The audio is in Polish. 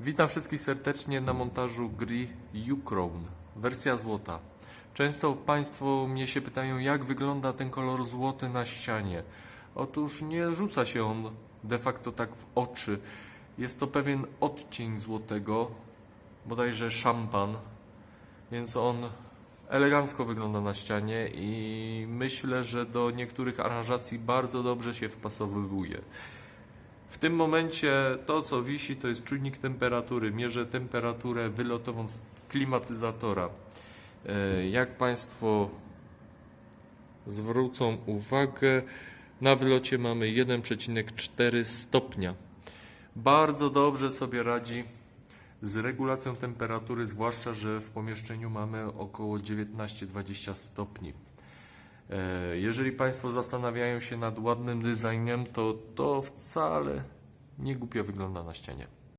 Witam wszystkich serdecznie na montażu gry Ucrown, wersja złota. Często Państwo mnie się pytają, jak wygląda ten kolor złoty na ścianie. Otóż nie rzuca się on de facto tak w oczy. Jest to pewien odcień złotego, bodajże szampan, więc on elegancko wygląda na ścianie i myślę, że do niektórych aranżacji bardzo dobrze się wpasowywuje. W tym momencie to, co wisi, to jest czujnik temperatury. Mierzę temperaturę wylotową z klimatyzatora. E, Jak Państwo zwrócą uwagę, na wylocie mamy 1,4 stopnia. Bardzo dobrze sobie radzi z regulacją temperatury, zwłaszcza, że w pomieszczeniu mamy około 19-20 stopni. E, Jeżeli Państwo zastanawiają się nad ładnym designem, to to wcale nie głupio wygląda na ścianie.